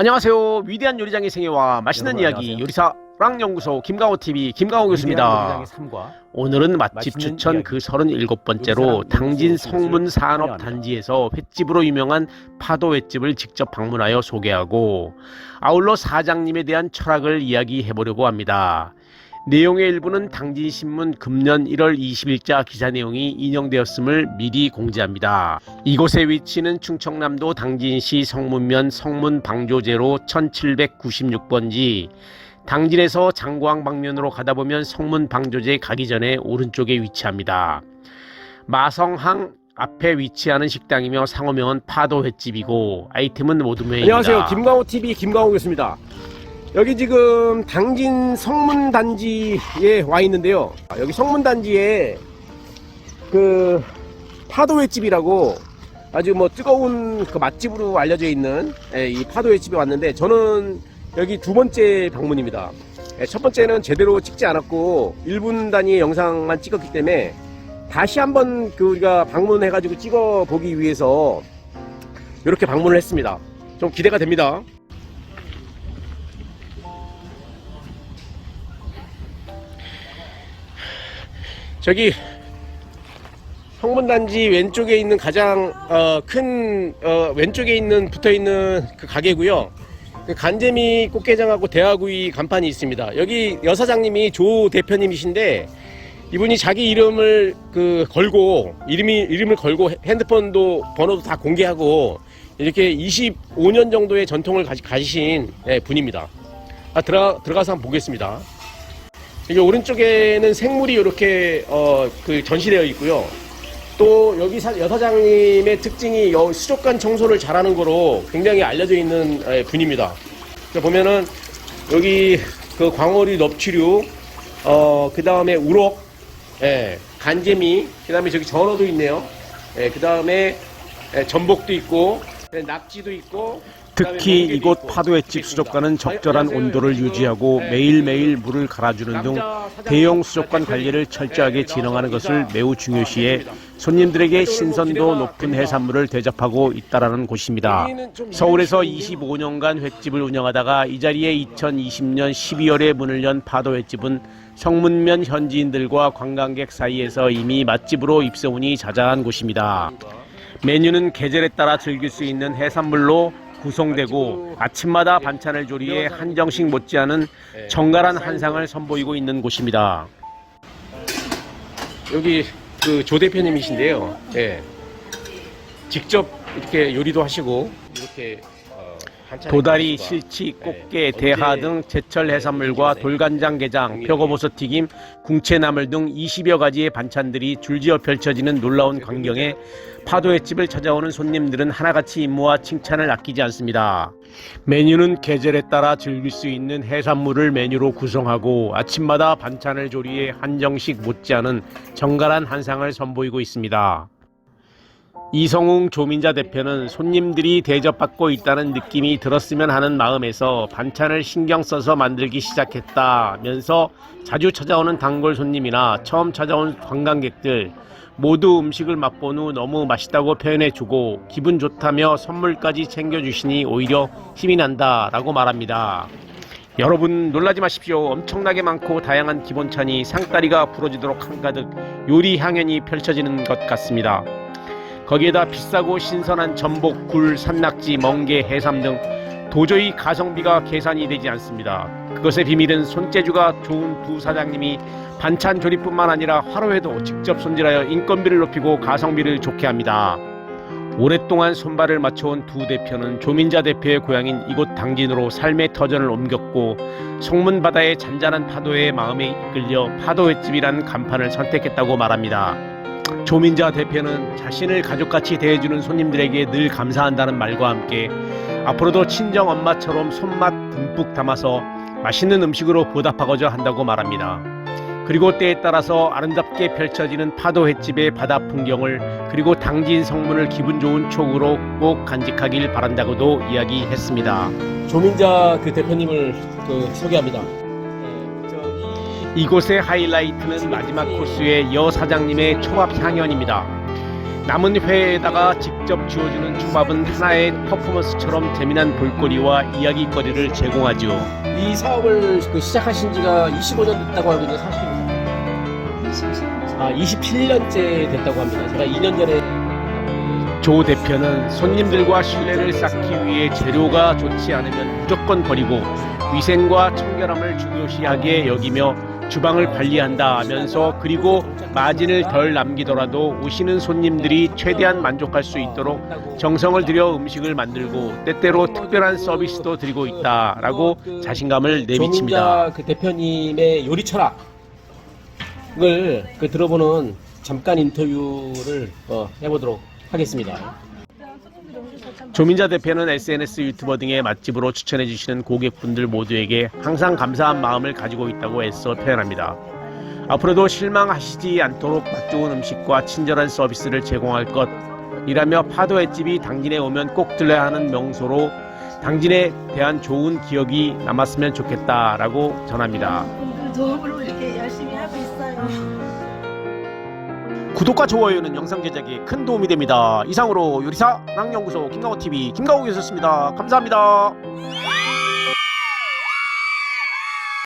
안녕하세요. 위대한 요리장의 생애와 맛있는 여러분, 이야기 안녕하세요. 요리사 랑연구소 김강호 TV 김강호 교수입니다. 오늘은 맛집 맛있는 추천 이야기. 그 37번째로 요리사 당진 연구소 성문 교수를 산업 환영합니다. 단지에서 횟집으로 유명한 파도 횟집을 직접 방문하여 소개하고 아울러 사장님에 대한 철학을 이야기해 보려고 합니다. 내용의 일부는 당진신문 금년 1월 20일자 기사 내용이 인용되었음을 미리 공지합니다. 이곳의 위치는 충청남도 당진시 성문면 성문 방조제로 1796번지 당진에서 장광 방면으로 가다 보면 성문 방조제 가기 전에 오른쪽에 위치합니다. 마성항 앞에 위치하는 식당이며 상호명은 파도 횟집이고 아이템은 모둠회입니다. 안녕하세요. 김강호 TV 김강호 교수입니다. 여기 지금 당진 성문 단지에 와 있는데요. 아, 여기 성문 단지에 그 파도 횟집이라고 아주 뭐 뜨거운 그 맛집으로 알려져 있는 예, 이 파도 횟집에 왔는데 저는 여기 두 번째 방문입니다. 예, 첫 번째는 제대로 찍지 않았고 1분 단위의 영상만 찍었기 때문에 다시 한번 그 우리가 방문해가지고 찍어 보기 위해서 이렇게 방문을 했습니다. 좀 기대가 됩니다. 저기 성문단지 왼쪽에 있는 가장 어, 큰 어, 왼쪽에 있는 붙어 있는 그 가게고요. 그 간재미 꽃게장하고 대하구이 간판이 있습니다. 여기 여사장님이 조 대표님이신데 이분이 자기 이름을 그 걸고 이름이 이름을 걸고 핸드폰도 번호도 다 공개하고 이렇게 25년 정도의 전통을 가지, 가지신 예, 분입니다. 아, 들어가 들어가서 한번 보겠습니다. 여기 오른쪽에는 생물이 이렇게 어, 그 전시되어 있고요. 또 여기 사- 여사장님의 특징이 여- 수족관 청소를 잘하는 거로 굉장히 알려져 있는 예, 분입니다. 그러니까 보면은 여기 그 광어리 넙치류, 어, 그 다음에 우럭, 예, 간재미, 그 다음에 저기 전어도 있네요. 예, 그 다음에 예, 전복도 있고, 예, 낙지도 있고, 특히 이곳 파도횟집 그렇게 수족관은. 적절한. 온도를 유지하고 네, 매일매일 물을 갈아주는 등 대형 수족관 관리를 철저하게 네, 진행하는 것을 매우 어, 중요시해. 손님들에게 신선도 높은. 해산물을 대접하고 있다라는 곳입니다. 서울에서 이런 25년간 횟집을 운영하다가 이 자리에 2020년 12월에 문을 연 파도 횟집은 성문면 현지인들과 관광객 사이에서 이미 맛집으로 입소문이 자자한 곳입니다. 메뉴는 계절에 따라 즐길 수 있는 해산물로 구성되고 아침마다 반찬을 조리해 한정식 못지않은 네, 정갈한 한상을 선보이고 있는 곳입니다. 여기 그 조 대표님이신데요. 예. 직접 이렇게 요리도 하시고 이렇게 도다리. 실치, 꽃게, 네, 대하 언제 등 제철 해산물과 네, 돌간장 게장, 표고버섯 튀김, 궁채나물 등 20여 가지의 반찬들이 줄지어 펼쳐지는 놀라운 광경에 파도 횟집을 찾아오는 손님들은 하나같이 임무와 칭찬을 아끼지 않습니다. 메뉴는 계절에 따라 즐길 수 있는 해산물을 메뉴로 구성하고 아침마다 반찬을 조리해 한정식 못지않은 정갈한 한상을 선보이고 있습니다. 이성웅 조민자 대표는 손님들이 대접받고 있다는 느낌이 들었으면 하는 마음에서 반찬을 신경 써서 만들기 시작했다면서 자주 찾아오는 단골 손님이나 처음 찾아온 관광객들 모두 음식을 맛본 후 너무 맛있다고 표현해주고 기분 좋다며 선물까지 챙겨주시니 오히려 힘이 난다라고 말합니다. 여러분 놀라지 마십시오. 엄청나게 많고 다양한 기본찬이 상다리가 부러지도록 한가득 요리 향연이 펼쳐지는 것 같습니다. 거기에다 비싸고 신선한 전복, 굴, 산낙지, 멍게, 해삼 등 도저히 가성비가 계산이 되지 않습니다. 그것의 비밀은 손재주가 좋은 두 사장님이 반찬 조리뿐만 아니라 화로에도 직접 손질하여 인건비를 높이고 가성비를 좋게 합니다. 오랫동안 손발을 맞춰온 두 대표는 조민자 대표의 고향인 이곳 당진으로 삶의 터전을 옮겼고 송문바다의 잔잔한 파도에 마음에 이끌려 파도횟집이라는 간판을 선택했다고 말합니다. 조민자 대표는 자신을 가족같이 대해주는 손님들에게 늘 감사한다는 말과 함께 앞으로도 친정 엄마처럼 손맛 듬뿍 담아서 맛있는 음식으로 보답하고자 한다고 말합니다. 그리고 때에 따라서 아름답게 펼쳐지는 파도 횟집의 바다 풍경을 그리고 당진 성문을 기분 좋은 촉으로 꼭 간직하길 바란다고도 이야기했습니다. 조민자 그 대표님을 그 소개합니다. 이곳의 하이라이트는 마지막 코스의 여 사장님의 초밥 향연입니다. 남은 회에다가 직접 지어주는 초밥은 하나의 퍼포먼스처럼 재미난 볼거리와 이야기거리를 제공하죠. 이 사업을 그 시작하신 지가 25년 됐다고 알고 있는데 사실입니다. 아, 27년째 됐다고 합니다. 제가 2년 전에 조 대표는 손님들과 신뢰를 쌓기 위해 재료가 좋지 않으면 무조건 버리고 위생과 청결함을 중요시하게 여기며 주방을 관리한다 하면서 그리고 마진을 덜 남기더라도 오시는 손님들이 최대한 만족할 수 있도록 정성을 들여 음식을 만들고 때때로 특별한 서비스도 드리고 있다라고 자신감을 내비칩니다. 그 대표님의 요리 철학을 그 들어보는 잠깐 인터뷰를 어, 해보도록 하겠습니다. 조민자 대표는 SNS 유튜버 등의 맛집으로 추천해 주시는 고객분들 모두에게 항상 감사한 마음을 가지고 있다고 애써 표현합니다. 앞으로도 실망하시지 않도록 맛 좋은 음식과 친절한 서비스를 제공할 것이라며 파도 횟집이 당진에 오면 꼭 들러야 하는 명소로 당진에 대한 좋은 기억이 남았으면 좋겠다라고 전합니다. 도움으로 이렇게 열심히 하고 있어요. 구독과 좋아요는 영상 제작에 큰 도움이 됩니다. 이상으로 요리사 랑연구소 김강호 TV 김강호였습니다. 감사합니다.